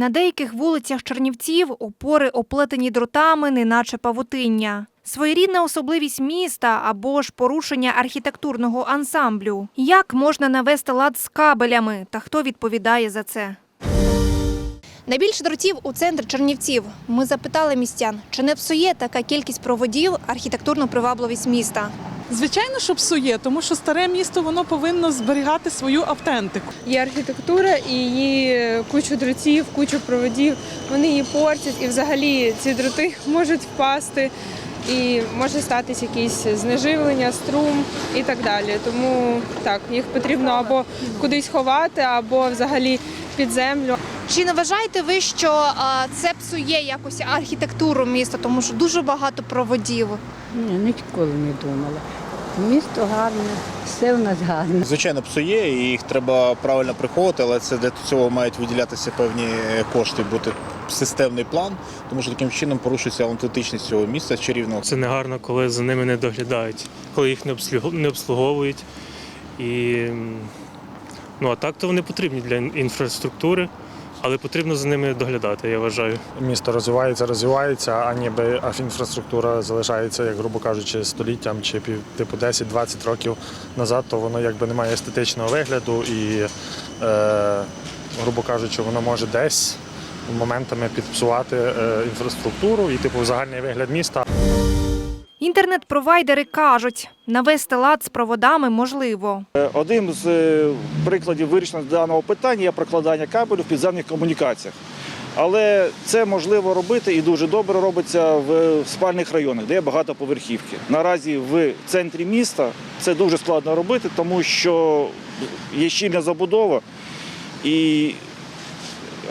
На деяких вулицях Чернівців опори оплетені дротами, неначе павутиння. Своєрідна особливість міста або ж порушення архітектурного ансамблю. Як можна навести лад з кабелями та хто відповідає за це? Найбільше дротів у центрі Чернівців. Ми запитали містян, чи не псує така кількість проводів архітектурну привабливість міста. Звичайно, що псує, тому що старе місто воно повинно зберігати свою автентику. Є архітектура і її кучу дротів, кучу проводів. Вони її портять, і взагалі ці дроти можуть впасти, і може статись якесь знеживлення, струм і так далі. Тому так, їх потрібно або кудись ховати, або взагалі під землю. Чи не вважаєте ви, що а, це псує якось архітектуру міста, тому що дуже багато проводів? Ні, ніколи не думала. Місто гарне, все в нас гарне. Звичайно, псує, і їх треба правильно приховувати, але це для цього мають виділятися певні кошти, бути системний план, тому що таким чином порушується аутентичність цього міста чарівного. Це негарно, коли за ними не доглядають, коли їх не обслуговують. І, ну, а так то вони потрібні для інфраструктури, але потрібно за ними доглядати, я вважаю. місто розвивається, розвивається, а ніби а інфраструктура залишається, як грубо кажучи, століттям чи пів типу 10-20 років назад, то воно якби не має естетичного вигляду і, е, грубо кажучи, воно може десь моментами підпсувати е, інфраструктуру і типу загальний вигляд міста. Інтернет-провайдери кажуть, навести лад з проводами можливо. Одним з е, прикладів вирішення даного питання є прокладання кабелю в підземних комунікаціях. Але це можливо робити і дуже добре робиться в спальних районах, де є багатоповерхівки. Наразі в центрі міста це дуже складно робити, тому що є щільна забудова і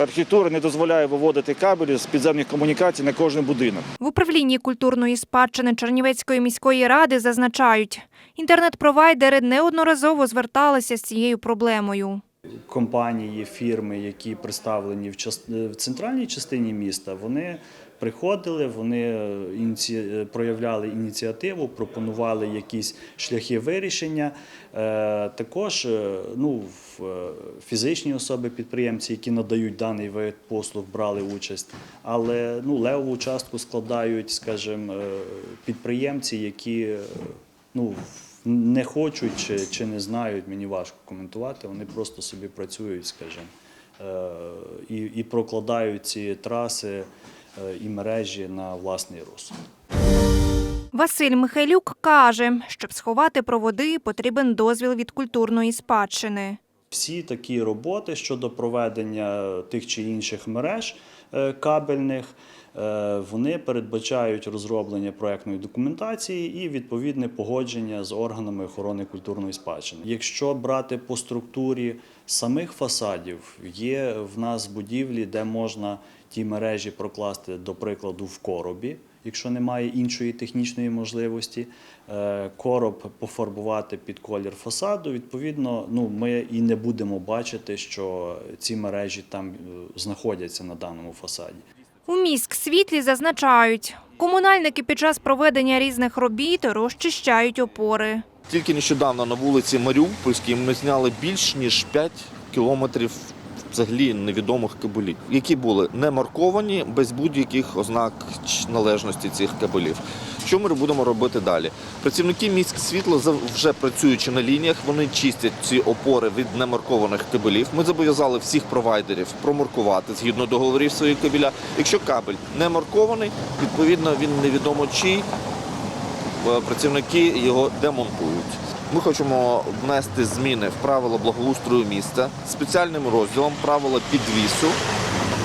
архітектура не дозволяє виводити кабелі з підземних комунікацій на кожен будинок. В управлінні культурної спадщини Чернівецької міської ради зазначають, інтернет-провайдери неодноразово зверталися з цією проблемою. Компанії, фірми, які представлені в, центральній частині міста, вони приходили, вони е, е, проявляли ініціативу, пропонували якісь шляхи вирішення. Е, Також ну, фізичні особи-підприємці, які надають даний вид послуг, брали участь. Але ну, левову частку складають, скажімо, підприємці, які ну, не хочуть чи, чи не знають, мені важко коментувати. Вони просто собі працюють, скажімо, е, і, і прокладають ці траси е, і мережі на власний розсуд. Василь Михайлюк каже, щоб сховати проводи, потрібен дозвіл від культурної спадщини. Всі такі роботи щодо проведення тих чи інших мереж е, кабельних, е, вони передбачають розроблення проектної документації і відповідне погодження з органами охорони культурної спадщини. Якщо брати по структурі самих фасадів, є в нас будівлі, де можна ті мережі прокласти, до прикладу, в коробі. Якщо немає іншої технічної можливості, е, короб пофарбувати під колір фасаду, відповідно, ну ми і не будемо бачити, що ці мережі там е, знаходяться на даному фасаді. У міськ світлі зазначають, комунальники під час проведення різних робіт розчищають опори. Тільки нещодавно на вулиці Маріупольській ми зняли більш ніж 5 кілометрів взагалі невідомих кабелів, які були не марковані без будь-яких ознак належності цих кабелів. Що ми будемо робити далі? Працівники міськ світла зав- вже працюючи на лініях, вони чистять ці опори від немаркованих кабелів. Ми зобов'язали всіх провайдерів промаркувати згідно договорів свої кабеля. Якщо кабель не маркований, відповідно він невідомо чий, е, працівники його демонтують. Ми хочемо внести зміни в правила благоустрою міста спеціальним розділом правила підвісу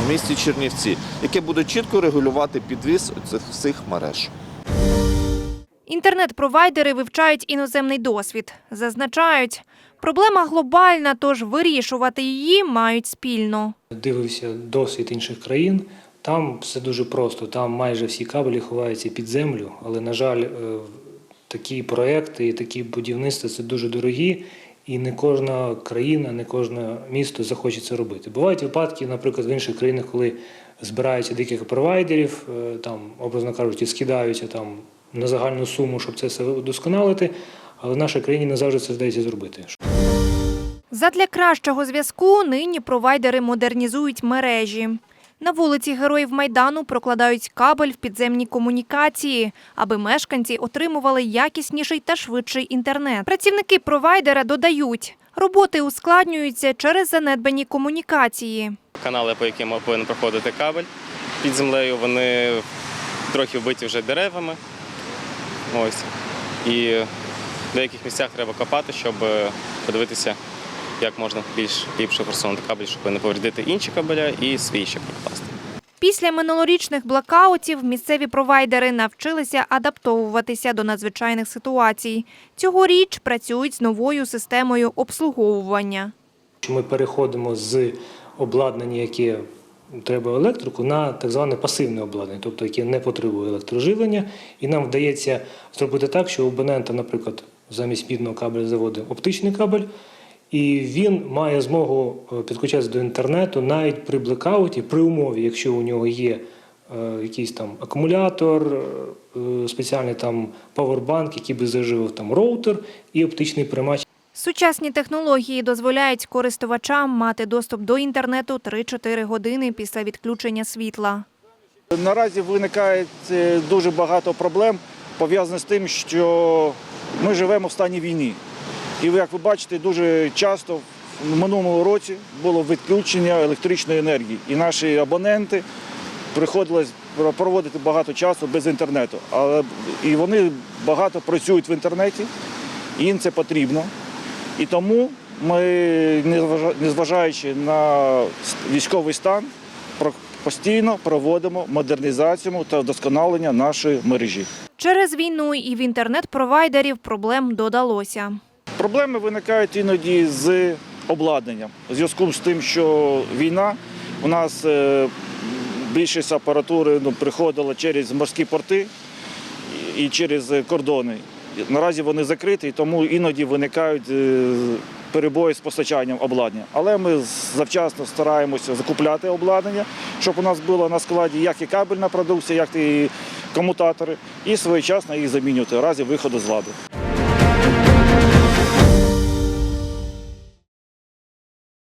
в місті Чернівці, яке буде чітко регулювати підвіс цих всіх мереж. Інтернет-провайдери вивчають іноземний досвід. Зазначають, проблема глобальна, тож вирішувати її мають спільно. дивився досвід інших країн. Там все дуже просто. Там майже всі кабелі ховаються під землю, але, на жаль, е, такі проекти і такі будівництва це дуже дорогі, і не кожна країна, не кожне місто захоче це робити. Бувають випадки, наприклад, в інших країнах, коли збираються декілька провайдерів, е, там, образно кажучи, скидаються там на загальну суму, щоб це все удосконалити, але в нашій країні не завжди це вдається зробити. Задля кращого зв'язку нині провайдери модернізують мережі. На вулиці Героїв Майдану прокладають кабель в підземні комунікації, аби мешканці отримували якісніший та швидший інтернет. Працівники провайдера додають, роботи ускладнюються через занедбані комунікації. канали, по яким повинен проходити кабель під землею, вони трохи вбиті вже деревами. Ось. І в деяких місцях треба копати, щоб подивитися, як можна більш ліпше просунути кабель, щоб не повредити інші кабеля і свій ще прокласти. Після минулорічних блокаутів місцеві провайдери навчилися адаптовуватися до надзвичайних ситуацій. Цьогоріч працюють з новою системою обслуговування. Ми переходимо з обладнання, яке треба електрику, на так зване пасивне обладнання, тобто яке не потребує електроживлення. І нам вдається зробити так, що у абонента, наприклад, замість мідного кабеля заводить оптичний кабель, і він має змогу е, підключатися до інтернету навіть при блекауті, при умові, якщо у нього є е, якийсь там акумулятор, е, спеціальний там павербанк, який би заживив там роутер і оптичний приймач. Сучасні технології дозволяють користувачам мати доступ до інтернету 3-4 години після відключення світла. Наразі виникає дуже багато проблем пов'язаних з тим, що ми живемо в стані війни. І як ви бачите, дуже часто в минулому році було відключення електричної енергії. І наші абоненти приходилось проводити багато часу без інтернету. Але і вони багато працюють в інтернеті, їм це потрібно. І тому ми, незважаючи на військовий стан, постійно проводимо модернізацію та вдосконалення нашої мережі. Через війну і в інтернет-провайдерів проблем додалося. Проблеми виникають іноді з обладнанням. У зв'язку з тим, що війна у нас е, більшість апаратури ну, приходила через морські порти і через кордони. Наразі вони закриті, тому іноді виникають е, перебої з постачанням обладнання. Але ми завчасно стараємося закупляти обладнання, щоб у нас було на складі як і кабельна продукція, як і комутатори, і своєчасно їх замінювати в разі виходу з ладу.